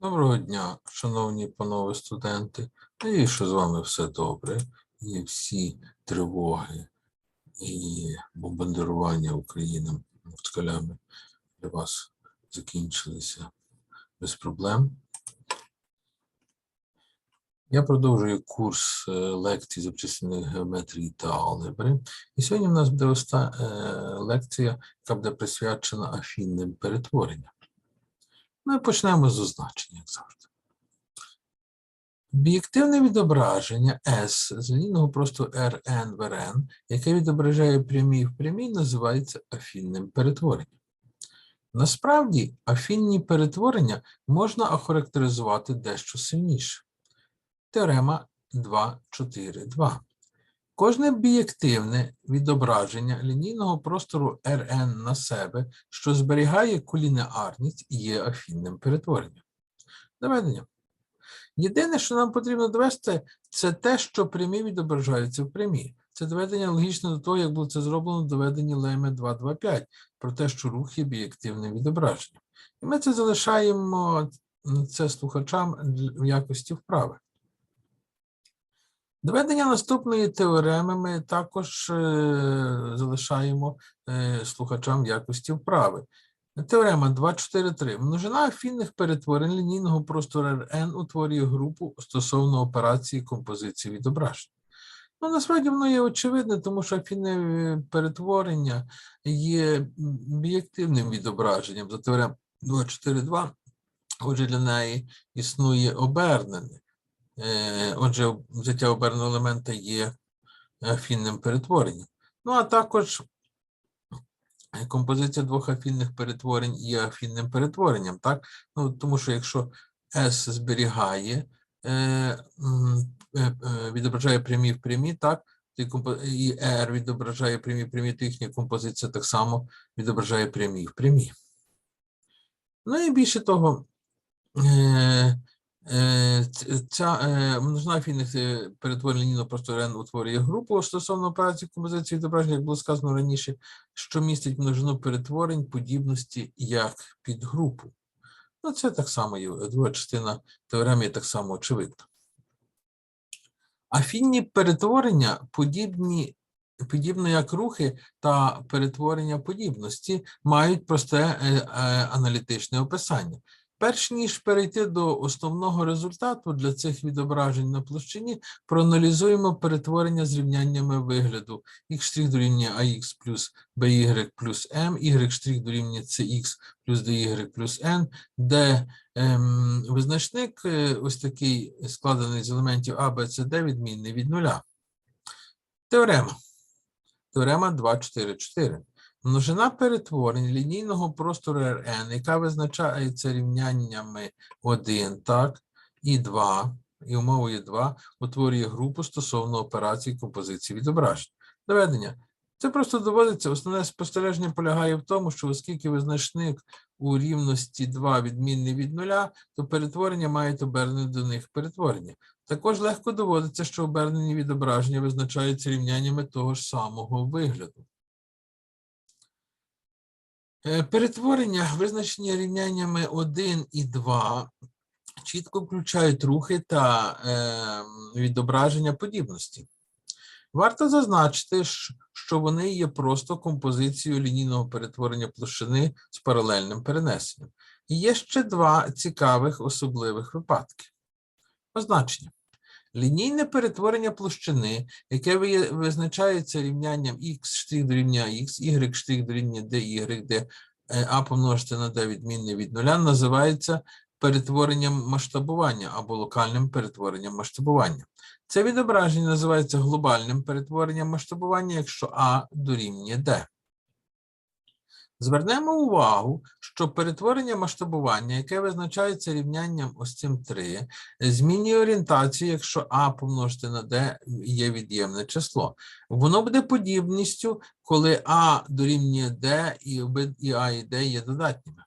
Доброго дня, шановні панове студенти. Надіюсь, що з вами все добре. І всі тривоги і бомбардування України москалями для вас закінчилися без проблем. Я продовжую курс е, лекцій з обчисленої геометрії та алгебри. І сьогодні в нас буде оста... е, лекція, яка буде присвячена афінним перетворенням. Ми Ну, почнемо з означення, як завжди. Об'єктивне відображення S з лінійного простору Rn в Rn, яке відображає прямі в прямій, називається афінним перетворенням. Насправді, афінні перетворення можна охарактеризувати дещо сильніше. Теорема 2.4.2. Кожне об'єктивне відображення лінійного простору Rn на себе, що зберігає колінеарність, є афінним перетворенням. Доведення. Єдине, що нам потрібно довести, це те, що прямі відображаються в прямі. Це доведення логічно до того, як було це зроблено в доведенні Лейме 2.2.5, про те, що рух є об'єктивним відображенням. І ми це залишаємо м, це слухачам в якості вправи. Доведення наступної теореми ми також е, залишаємо е, слухачам якості вправи. Теорема 2.4.3. Множина афінних перетворень лінійного простору Rn утворює групу стосовно операції композиції відображень. Ну, насправді воно є очевидне, тому що афінне е, перетворення є об'єктивним відображенням за теоремою 2.4.2. Отже, для неї існує обернене. Е, Отже, взяття оберненого елемента є афінним перетворенням. Ну, а також композиція двох афінних перетворень є афінним перетворенням, так? Ну, тому що якщо S зберігає, е, е, відображає прямі в прямі, так? І R відображає прямі в прямі, то їхня композиція так само відображає прямі в прямі. Ну і більше того, Ця е, множина афінних е, простору N утворює групу стосовно операції композиції відображення, як було сказано раніше, що містить множину перетворень подібності як підгрупу. Ну, це так само є друга частина теореми так само очевидна. Афінні перетворення подібні, подібно як рухи та перетворення подібності, мають просте е, е, аналітичне описання. Перш ніж перейти до основного результату для цих відображень на площині, проаналізуємо перетворення з рівняннями вигляду x' дорівнює ax плюс by плюс m, y' дорівнює cx плюс dy плюс n, де ем, визначник е, ось такий складений з елементів a, b, c, d відмінний від нуля. Теорема. Теорема 2.4.4. Множина перетворень лінійного простору Rn, яка визначається рівняннями 1, так, і 2, і умовою 2, утворює групу стосовно операції композиції відображень. Доведення. Це просто доводиться. Основне спостереження полягає в тому, що оскільки визначник у рівності 2 відмінний від нуля, то перетворення мають обернене до них перетворення. Також легко доводиться, що обернені відображення визначаються рівняннями того ж самого вигляду. Е, Перетворення, визначені рівняннями 1 і 2, чітко включають рухи та е, відображення подібності. Варто зазначити, що вони є просто композицією лінійного перетворення площини з паралельним перенесенням. І є ще два цікавих особливих випадки. Позначення. Лінійне перетворення площини, яке визначається рівнянням x' дорівнює x, y' дорівнює dy, де а помножити на d відмінне від нуля, називається перетворенням масштабування або локальним перетворенням масштабування. Це відображення називається глобальним перетворенням масштабування, якщо а дорівнює d. Звернемо увагу, що перетворення масштабування, яке визначається рівнянням ось цим 3, змінює орієнтацію, якщо а помножити на d є від'ємне число. Воно буде подібністю, коли а дорівнює d і, а і d є додатніми.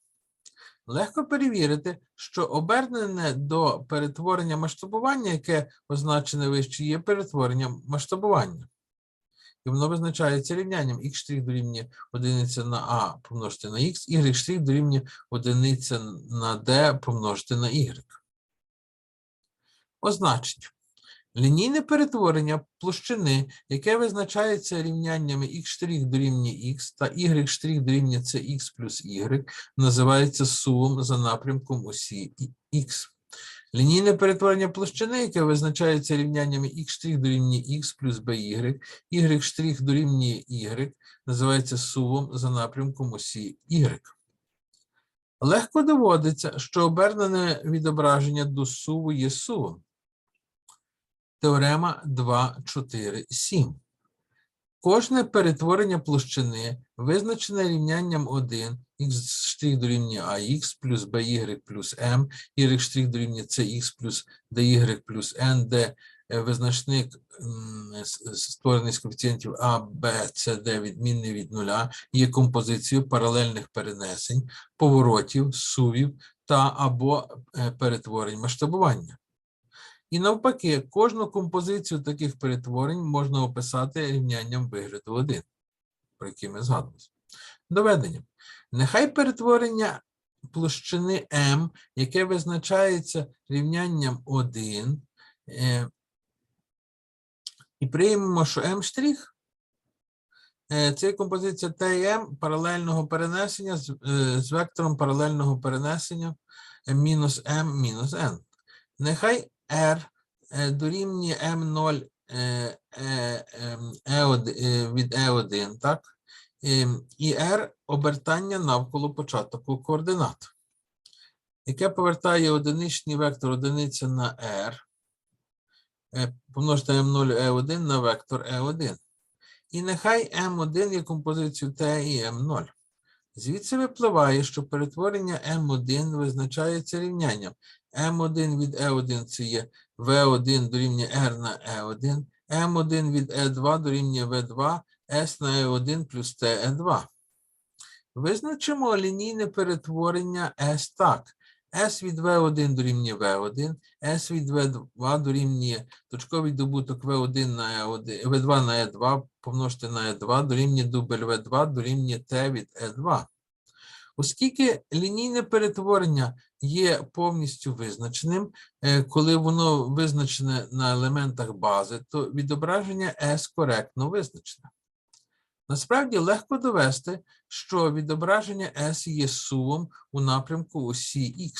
Легко перевірити, що обернене до перетворення масштабування, яке означене вище, є перетворенням масштабування. І воно визначається рівнянням x' дорівнює одиниця на а помножити на x, y' дорівнює одиниця на d помножити на y. Означення. Лінійне перетворення площини, яке визначається рівняннями x' дорівнює x та y' дорівнює cx плюс y, називається сувом за напрямком осі x. Лінійне перетворення площини, яке визначається рівняннями x' дорівнює x плюс by, y' дорівнює y, називається сувом за напрямком осі y. Легко доводиться, що обернене відображення до суву є сувом. Теорема 2, 4, 7. Кожне перетворення площини визначене рівнянням 1, x' дорівнює ax плюс by плюс m, y' дорівнює cx плюс dy плюс n, де е, визначник створений з коефіцієнтів a, b, c, d відмінний від нуля, є композицією паралельних перенесень, поворотів, сувів та або е, перетворень масштабування. І навпаки, кожну композицію таких перетворень можна описати рівнянням вигляду 1, про який ми згадували. Доведення. Нехай перетворення площини m, яке визначається рівнянням 1, е, і приймемо, що m' е, це композиція m паралельного перенесення з, е, з вектором паралельного перенесення мінус m мінус n. Нехай R дорівнює m0 е, е, ем, E1, е, від E1, так? Ем, І R обертання навколо початку координат, яке повертає одиничний вектор одиниця на R, е, помножити m0 E1 на вектор E1. І нехай m1 є композицією T і m0. Звідси випливає, що перетворення М1 визначається рівнянням М1 від e1 це є v1 дорівнює r на e1, m1 від e2 дорівнює v2, s на e1 плюс t e2. Визначимо лінійне перетворення s так. S від V1 дорівнює V1, S від V2 дорівнює точковий добуток V1 на E1, V2 на E2 помножити на E2 дорівнює дубль V2 дорівнює T від E2. Оскільки лінійне перетворення є повністю визначеним, е, коли воно визначене на елементах бази, то відображення S коректно визначене. Насправді легко довести, що відображення S є сувом у напрямку осі X,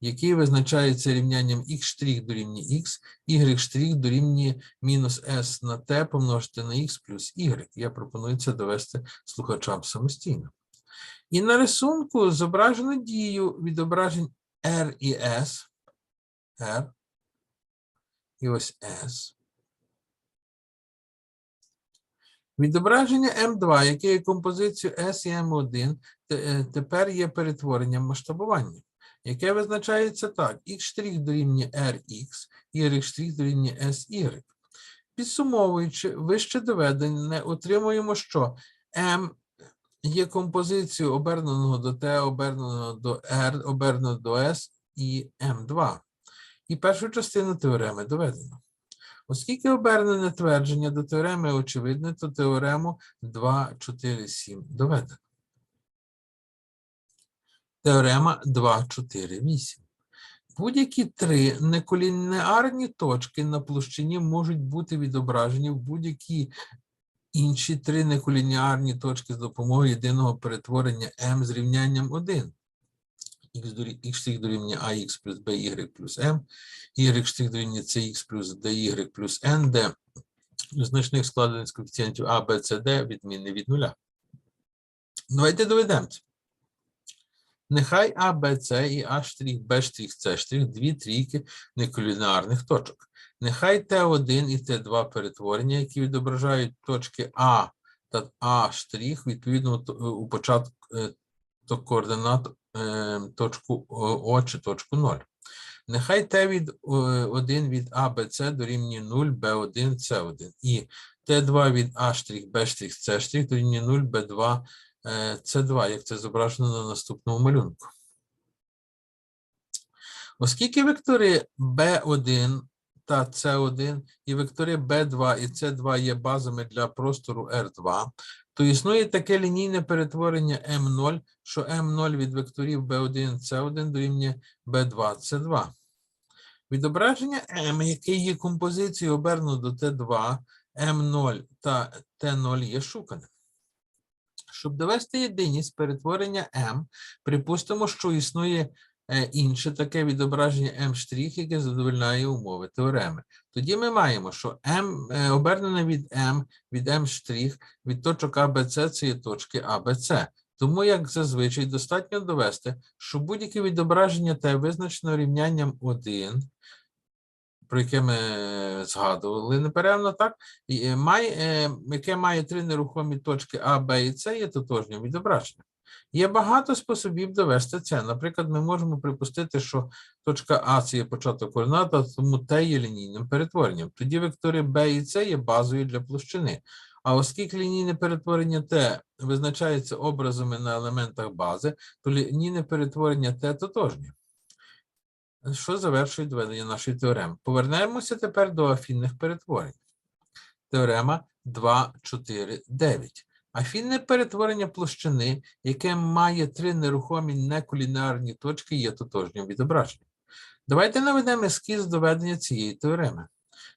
який визначається рівнянням x' дорівнює x, y' дорівнює мінус s на t помножити на x плюс y. Я пропоную це довести слухачам самостійно. І на рисунку зображено дію відображень R і S. R. І ось S. Відображення М2, яке є композицією S і М1, е, тепер є перетворенням масштабування, яке визначається так: x' дорівнює Rx, y' дорівнює SY. Підсумовуючи, вище доведене, отримуємо, що M є композицією оберненого до T, оберненого до R, оберненого до S і M2. І першу частину теореми доведено. Оскільки обернене твердження до теореми очевидне, то теорему 2, 4, 7 доведено. Теорема 2, 4, 8. Будь-які три неколінеарні точки на площині можуть бути відображені в будь-які інші три неколінеарні точки з допомогою єдиного перетворення m з рівнянням 1. Х дорівнює ax плюс by плюс m, y дорівнює cx плюс dy плюс n, де значних складених з коефіцієнтів a, b, c, d відмінний від нуля. Давайте доведемо. Нехай А, Б, С і А штрих, Б штрих, С штрих дві трійки неколінеарних точок. Нехай Т1 і Т2 перетворення, які відображають точки А та А штрих, відповідно у початку е, координат точку О чи точку 0. Нехай Т від 1 від А, Б, С дорівнює 0, Б1, С1. І Т2 від А Б С дорівнює 0, Б2, е, С2, як це зображено на наступному малюнку. Оскільки вектори B1 та С1, і вектори B2 і С2 є базами для простору R2, то існує таке лінійне перетворення М0, що М0 від векторів B1, С1 дорівнює B2, С2. Відображення М, яке є композицією обернуто до Т2, М0 та Т0 є шуканим. Щоб довести єдиність перетворення М, припустимо, що існує інше таке відображення М', яке задовольняє умови теореми. Тоді ми маємо, що М е, обернене від М, від М', від точок А, Б, С, це є точки А, Б, С. Тому, як зазвичай, достатньо довести, що будь-яке відображення Т визначено рівнянням 1, про яке ми е, згадували неперервно, так, е, має, е, яке має три нерухомі точки А, Б і С, є тотожнім відображенням. Є багато способів довести це. Наприклад, ми можемо припустити, що точка А це є початок координата, тому Т є лінійним перетворенням. Тоді вектори Б і С є базою для площини. А оскільки лінійне перетворення Т визначається образами на елементах бази, то лінійне перетворення Т тотожнє. Що завершує доведення нашої теореми? Повернемося тепер до афінних перетворень. Теорема 2, 4, 9. Афінне перетворення площини, яке має три нерухомі неколінарні точки, є тотожнім відображенням. Давайте наведемо ескіз доведення цієї теореми.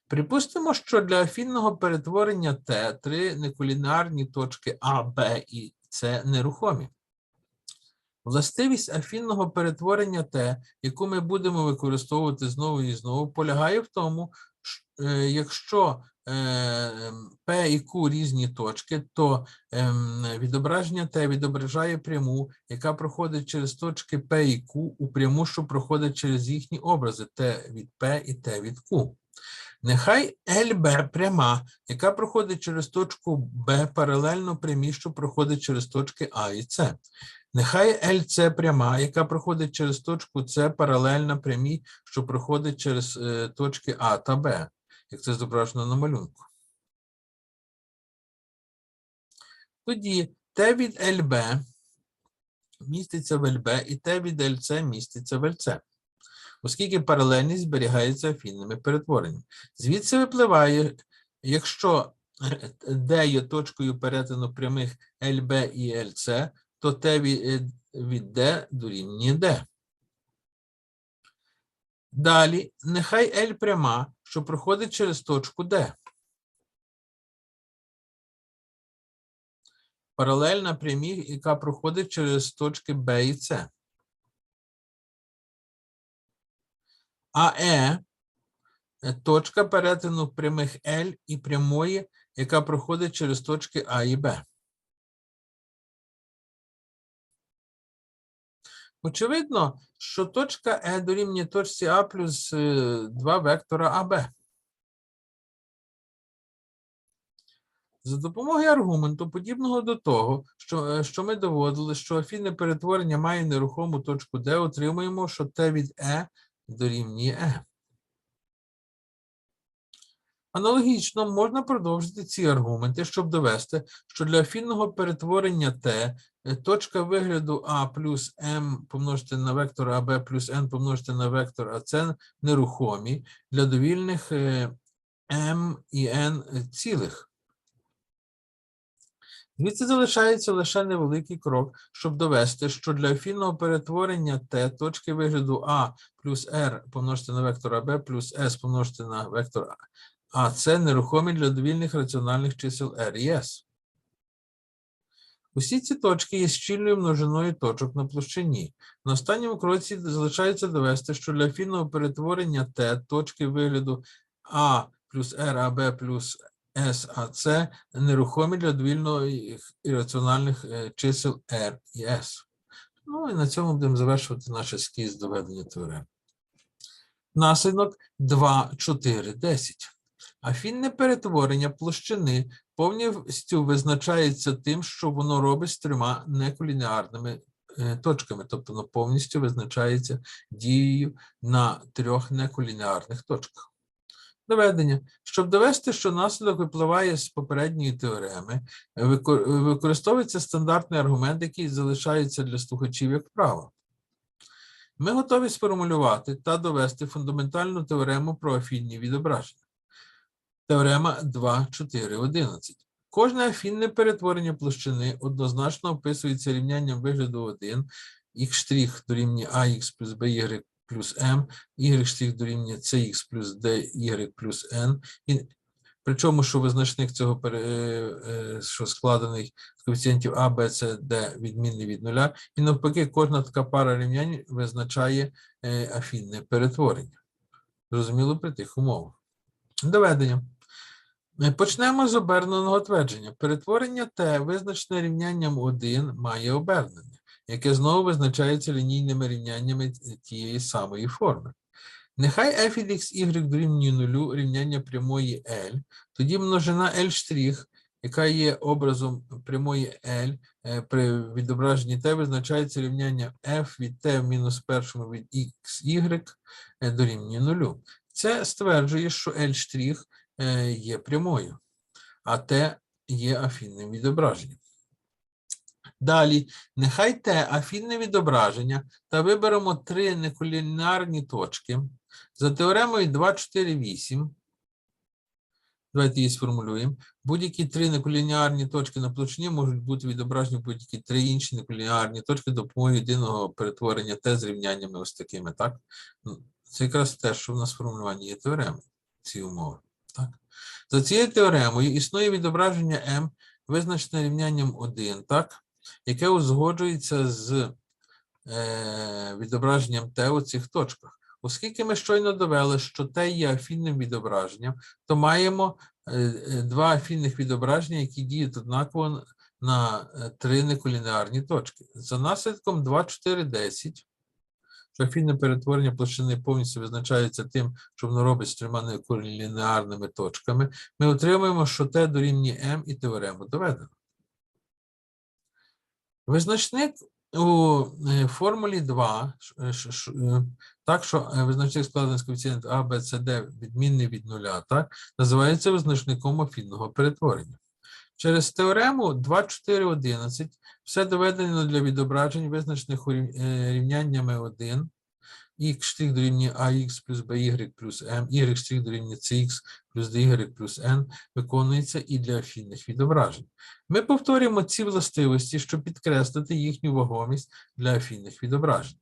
Припустимо, що для афінного перетворення Т три неколінарні точки А, Б і С нерухомі. Властивість афінного перетворення Т, яку ми будемо використовувати знову і знову, полягає в тому, якщо е, П і Q різні точки, то ем, відображення Т відображає пряму, яка проходить через точки П і Q у пряму, що проходить через їхні образи Т від П і Т від Q. Нехай ЛБ пряма, яка проходить через точку Б паралельно прямій, що проходить через точки А і С. Нехай ЛЦ пряма, яка проходить через точку С паралельна прямій, що проходить через е, точки А та Б, як це зображено на малюнку. Тоді Т від ЛБ міститься в ЛБ і Т від ЛЦ міститься в ЛЦ оскільки паралельність зберігається афінними перетвореннями. Звідси випливає, якщо D є точкою перетину прямих LB і LC, то Т від, від D дорівнює D. Далі, нехай L пряма, що проходить через точку D. Паралельна прямій, яка проходить через точки B і C. А Е точка перетину прямих L і прямої, яка проходить через точки А і Б. Очевидно, що точка Е дорівнює точці А плюс е, два вектора АБ. За допомогою аргументу, подібного до того, що, е, що ми доводили, що афінне перетворення має нерухому точку Д, отримуємо, що Т від Е дорівнює Е. Аналогічно можна продовжити ці аргументи, щоб довести, що для афінного перетворення Т е, точка вигляду А плюс М помножити на вектор АБ плюс N помножити на вектор АЦ нерухомі для довільних е, М і N цілих. Звідси залишається лише невеликий крок, щоб довести, що для афінного перетворення Т точки вигляду А плюс R помножити на вектор АБ плюс S помножити на вектор А це нерухомі для довільних раціональних чисел R і S. Усі ці точки є щільною множиною точок на площині. На останньому кроці залишається довести, що для афінного перетворення Т точки вигляду А плюс R, АБ плюс S, нерухомі для довільних ірраціональних е, чисел R і S. Ну і на цьому будемо завершувати наш ескіз доведення теореми. Наслідок 2, 4, 10. Афінне перетворення площини повністю визначається тим, що воно робить з трьома неколінеарними е, точками, тобто воно повністю визначається дією на трьох неколінеарних точках. Доведення. Щоб довести, що наслідок випливає з попередньої теореми, використовується стандартний аргумент, який залишається для слухачів як право. Ми готові сформулювати та довести фундаментальну теорему про афінні відображення. Теорема 2, 4, 11. Кожне афінне перетворення площини однозначно описується рівнянням вигляду 1, x' дорівнює ax плюс by плюс m, y' дорівнює cx плюс dy плюс n. І, причому, що визначник цього е, е, що складений з коефіцієнтів а, b, c, d відмінний від нуля. І навпаки, кожна така пара рівнянь визначає е, афінне перетворення. Зрозуміло при тих умовах. Доведення. Почнемо з оберненого твердження. Перетворення Т, визначене рівнянням 1, має обернення, яке знову визначається лінійними рівняннями тієї самої форми. Нехай f від xy дорівнює нулю рівняння прямої L, тоді множина L', яка є образом прямої L, е, при відображенні Т визначається рівняння f від t мінус першому від xy е, дорівнює нулю. Це стверджує, що L' є прямою, а Т є афінним відображенням. Далі, нехай Т афінне відображення та виберемо три неколінарні точки. За теоремою 2, 4, 8. Давайте її сформулюємо. Будь-які три неколініарні точки на площині можуть бути відображені будь-які три інші неколініарні точки допомогою єдиного перетворення Т з рівняннями ось такими, так? Ну, Це якраз те, що в нас в формулюванні є теореми, ці умови. Так? За цією теоремою існує відображення М, визначене рівнянням 1, так? яке узгоджується з е, відображенням Т у цих точках. Оскільки ми щойно довели, що Т є афінним відображенням, то маємо е, е, два афінних відображення, які діють однаково на е, три неколінеарні точки. За наслідком 2, 4, 10, що афінне перетворення площини повністю визначається тим, що воно робить з трьома неколінеарними точками, ми отримуємо, що Т дорівнює М і теорему доведено. Визначник у е, формулі 2, ш- е, е, так що визначник складений з коефіцієнту А, Б, С, Д відмінний від нуля, так, називається визначником афінного перетворення. Через теорему 2, 4, 11 все доведено для відображень, визначених е, рівняннями 1, x' дорівнює ax плюс by плюс m, y' дорівнює cx плюс dy плюс n виконується і для афінних відображень. Ми повторюємо ці властивості, щоб підкреслити їхню вагомість для афінних відображень.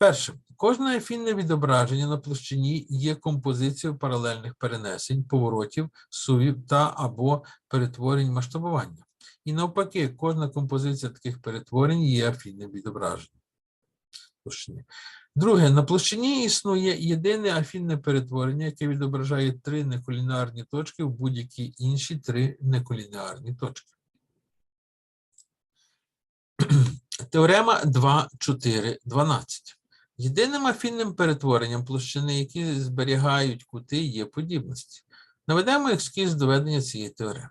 Перше, кожне афінне відображення на площині є композицією паралельних перенесень, поворотів, сувів та або перетворень масштабування. І навпаки, кожна композиція таких перетворень є афінним відображенням. площині. Друге, на площині існує єдине афінне перетворення, яке відображає три неколінарні точки в будь-які інші три неколінарні точки. Теорема 2, 4, 12. Єдиним афінним перетворенням площини, які зберігають кути, є подібності. Наведемо ескіз доведення цієї теореми.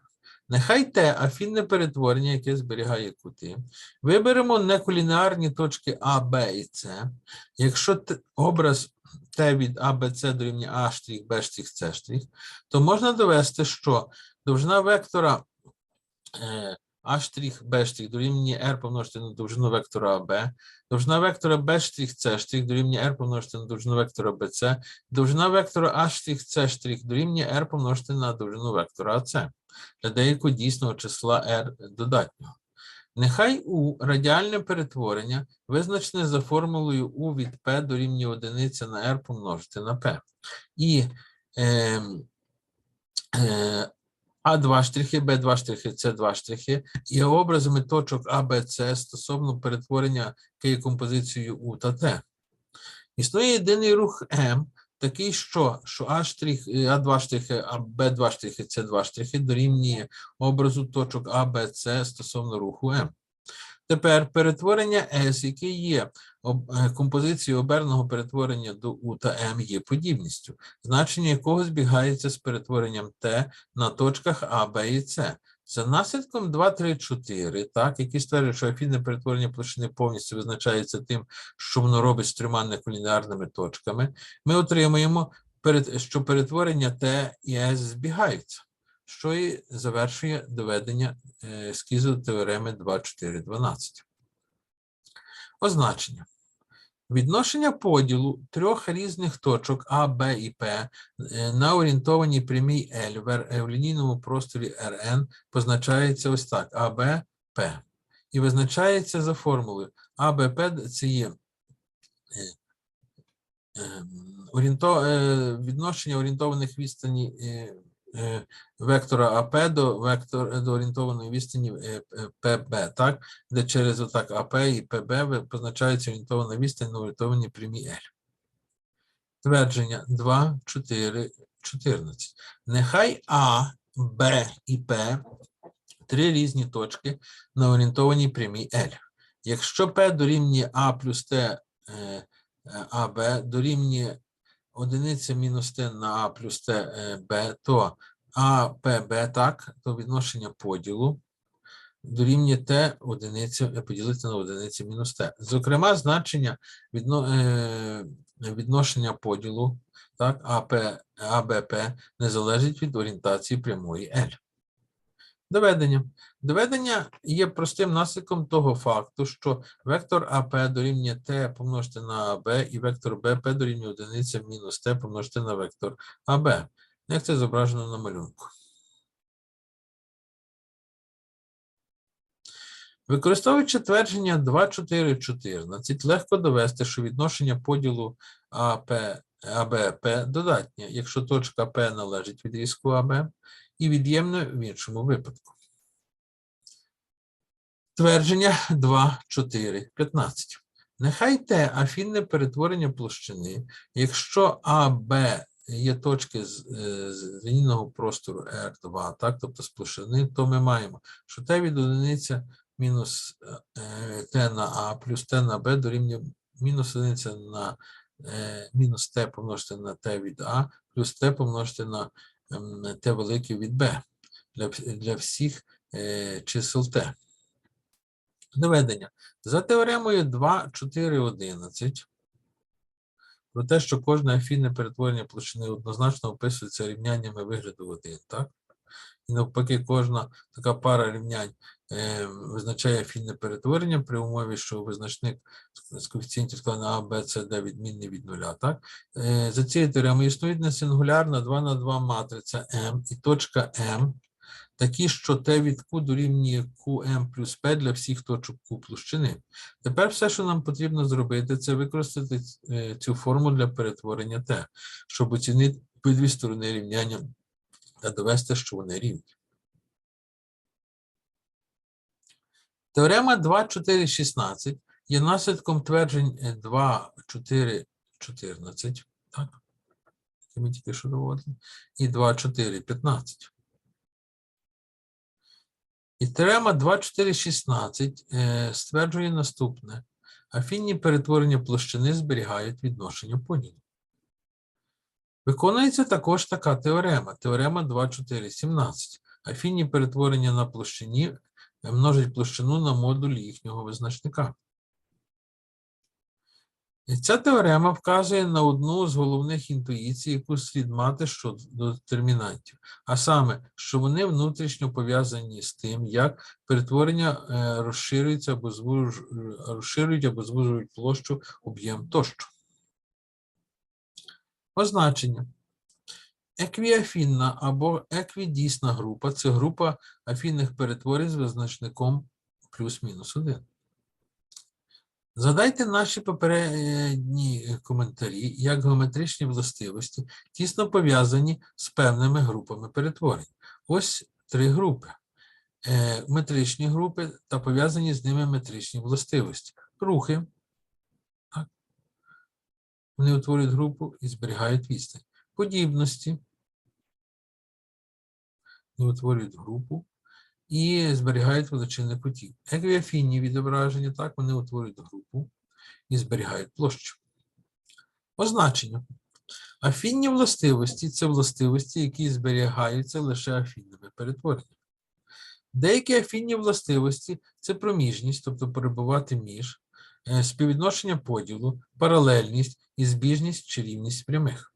Нехай те афінне перетворення, яке зберігає кути, виберемо неколінеарні точки А, Б і С. Якщо образ Т від А, Б, С дорівнює А', Б', С', то можна довести, що довжина вектора е, Б' дорівнює R помножити на довжину вектора АБ, довжина вектора С' дорівнює R помножити на довжину вектора BC, довжина вектора С' дорівнює R помножити на довжину вектора АЦ для деякого дійсного числа R додатнього. Нехай У радіальне перетворення визначене за формулою У від P дорівнює одиниця на R помножити на P. І ем, е, А2 штрихи, Б2 штрихи, С два штрихи є образами точок А, Б, С стосовно перетворення є У та Т. Існує єдиний рух М, такий, що, що А штрих, е, А2 штрихи, а Б2 штрихи, С2 штрихи дорівнює образу точок А, Б, С стосовно руху М. Тепер перетворення S, яке є е, композицією оберного перетворення до У та М, є подібністю, значення якого збігається з перетворенням Т на точках А, Б і С. За наслідком 2, 3, 4, так, які стверджують, що афінне перетворення площини повністю визначається тим, що воно робить з трьома неколінарними точками, ми отримуємо, що перетворення Т і С збігаються, що і завершує доведення е, ескізу теореми 2, 4, 12. Означення. Відношення поділу трьох різних точок А, Б і П е, на орієнтованій прямій L в е, в лінійному просторі Rn позначається ось так: АБ, П. І визначається за формулою. АБП це є ем, орієнто, відношення орієнтованих відстані вектора АП до вектор до орієнтованої відстані е, е, ПБ, так? Де через отак АП і ПБ позначається орієнтована відстань на орієнтованій прямій L. Твердження 2, 4, 14. Нехай А, Б і П три різні точки на орієнтованій прямій L. Якщо P дорівнює А плюс Т е, е, АБ дорівнює одиниця мінус Т на А плюс Т е, Б, то АПБ так, то відношення поділу дорівнює Т одиниця е, поділити на одиницю мінус Т. Зокрема, значення відно, е, відношення поділу так, АП, АБП не залежить від орієнтації прямої L. Доведення. Доведення є простим наслідком того факту, що вектор АП дорівнює Т помножити на АБ і вектор БП дорівнює одиниця мінус Т помножити на вектор АБ. Як це зображено на малюнку. Використовуючи твердження 2, 4, 14, легко довести, що відношення поділу АП, АБП додатнє, якщо точка П належить відрізку АБ, і від'ємне в іншому випадку. Твердження 2, 4, 15. Нехай Т афінне перетворення площини, якщо АБ є точки з, е, з лінійного простору R2, так, тобто з площини, то ми маємо, що Т від одиниця мінус е, Т на А плюс Т на Б дорівнює мінус одиниця на е, мінус Т помножити на Т від А плюс Т помножити на Т велике від Б для, для всіх е, чисел Т. Доведення. За теоремою 2, 4, 11 про те, що кожне афінне перетворення площини однозначно описується рівняннями вигляду 1, так? І навпаки, кожна така пара рівнянь е, визначає афінне перетворення при умові, що визначник з коефіцієнтів складу А, Б, С, Д відмінний від нуля. Так? Е, за цією теоремою існує несингулярна 2 на 2 матриця М і точка М, такі, що Т від Q дорівнює QM плюс P для всіх точок Q площини. Тепер все, що нам потрібно зробити, це використати е, цю форму для перетворення Т, щоб оцінити обидві сторони рівняння та довести, що вони рівні. Теорема 2, 4, 16 є наслідком тверджень е, 2, 4, 14, так? Тільки що доводили, і 2, 4, 15. І теорема 2, 4, 16 е, стверджує наступне. Афінні перетворення площини зберігають відношення поділу. Виконується також така теорема. Теорема 2, 4, 17. Афінні перетворення на площині е, множать площину на модуль їхнього визначника. Ця теорема вказує на одну з головних інтуїцій, яку слід мати щодо детермінантів, а саме, що вони внутрішньо пов'язані з тим, як перетворення е, розширюється або розширюють або звужують площу, об'єм тощо. Означення. Еквіафінна або еквідісна група це група афінних перетворень з визначником плюс-мінус 1. Задайте наші попередні коментарі, як геометричні властивості тісно пов'язані з певними групами перетворень. Ось три групи. Е, Метричні групи та пов'язані з ними метричні властивості. Рухи. Вони утворюють групу і зберігають відстань. Подібності. Вони утворюють групу і зберігають величини кутів. Еквіафінні відображення, так, вони утворюють групу і зберігають площу. Означення. Афінні властивості це властивості, які зберігаються лише афінними перетвореннями. Деякі афінні властивості це проміжність, тобто перебувати між, співвідношення поділу, паралельність і збіжність чи рівність прямих.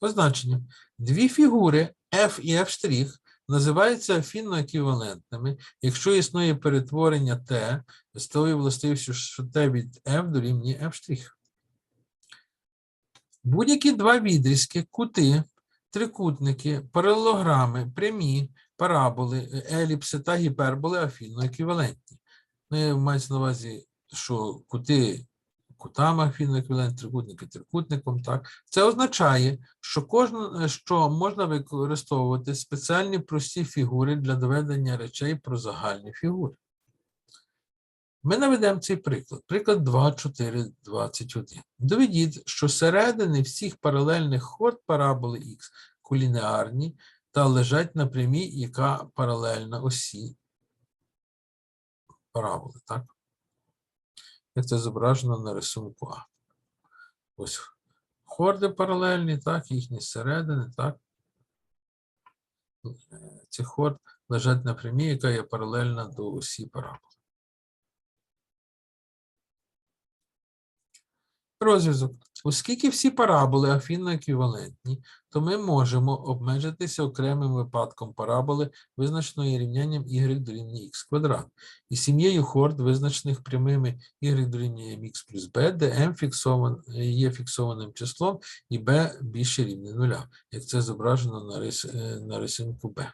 Означення. Дві фігури F і F' називаються афінно-еквівалентними, якщо існує перетворення Т з тою властивістю, що Т від F дорівнює F'. Будь-які два відрізки, кути, трикутники, паралелограми, прямі, параболи, е, еліпси та гіперболи афінно-еквівалентні. Ну, мається на увазі, що кути кутам афінно-еквівалентні, трикутники трикутником. Так? Це означає, що, кожна, що можна використовувати спеціальні прості фігури для доведення речей про загальні фігури. Ми наведемо цей приклад. Приклад 2, 4, 21. Доведіть, що середини всіх паралельних хорд параболи Х колінеарні та лежать на прямій, яка паралельна осі параболи. Так? Як це зображено на рисунку А. Ось хорди паралельні, так, їхні середини, так. Ці хорд лежать на прямій, яка є паралельна до осі параболи. Розв'язок. Оскільки всі параболи афінно еквівалентні, то ми можемо обмежитися окремим випадком параболи, визначеної рівнянням y дорівнює х квадрат, і сім'єю хорд, визначених прямими y дорівнює mx плюс b, де m фіксован, є фіксованим числом і b більше рівне нуля, як це зображено на, рис, е, на рисунку b.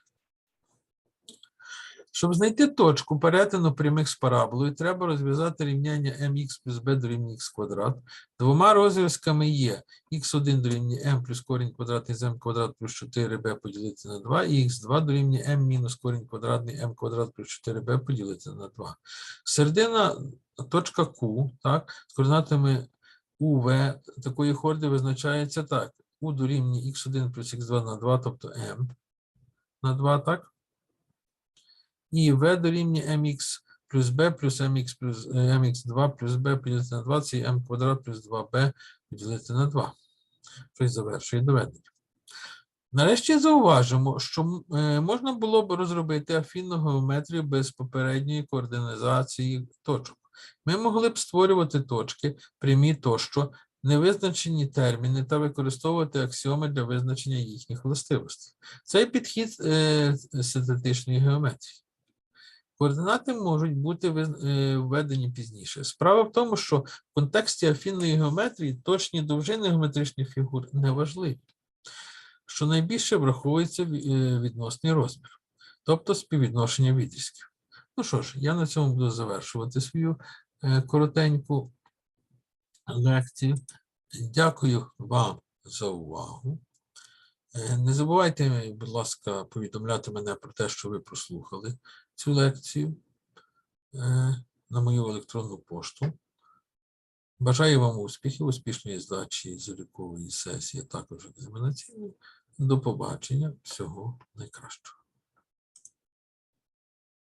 Щоб знайти точку перетину прямих з параболою, треба розв'язати рівняння mx плюс b дорівнює х квадрат. Двома розв'язками є х1 дорівнює m плюс корінь квадратний з m квадрат плюс 4b поділити на 2, і х2 дорівнює m мінус корінь квадратний m квадрат плюс 4b поділити на 2. Середина точка Q, так, з координатами UV такої хорди визначається так. U дорівнює x1 плюс x2 на 2, тобто m на 2, так? І v дорівнює mx плюс b плюс mx плюс е, mx2 плюс b поділити на 2, це m квадрат плюс 2b поділити на 2. Що й завершує доведення. Нарешті зауважимо, що е, можна було б розробити афінну геометрію без попередньої координації точок. Ми могли б створювати точки, прямі тощо, невизначені терміни та використовувати аксіоми для визначення їхніх властивостей. Цей підхід е, синтетичної геометрії. Координати можуть бути е, введені пізніше. Справа в тому, що в контексті афінної геометрії точні довжини геометричних фігур не важливі. Що найбільше враховується е, відносний розмір, тобто співвідношення відрізків. Ну що ж, я на цьому буду завершувати свою е, коротеньку лекцію. Дякую вам за увагу. Не забувайте, будь ласка, повідомляти мене про те, що ви прослухали цю лекцію е, на мою електронну пошту. Бажаю вам успіхів, успішної здачі залікової сесії, а також екзаменаційної. До побачення. Всього найкращого.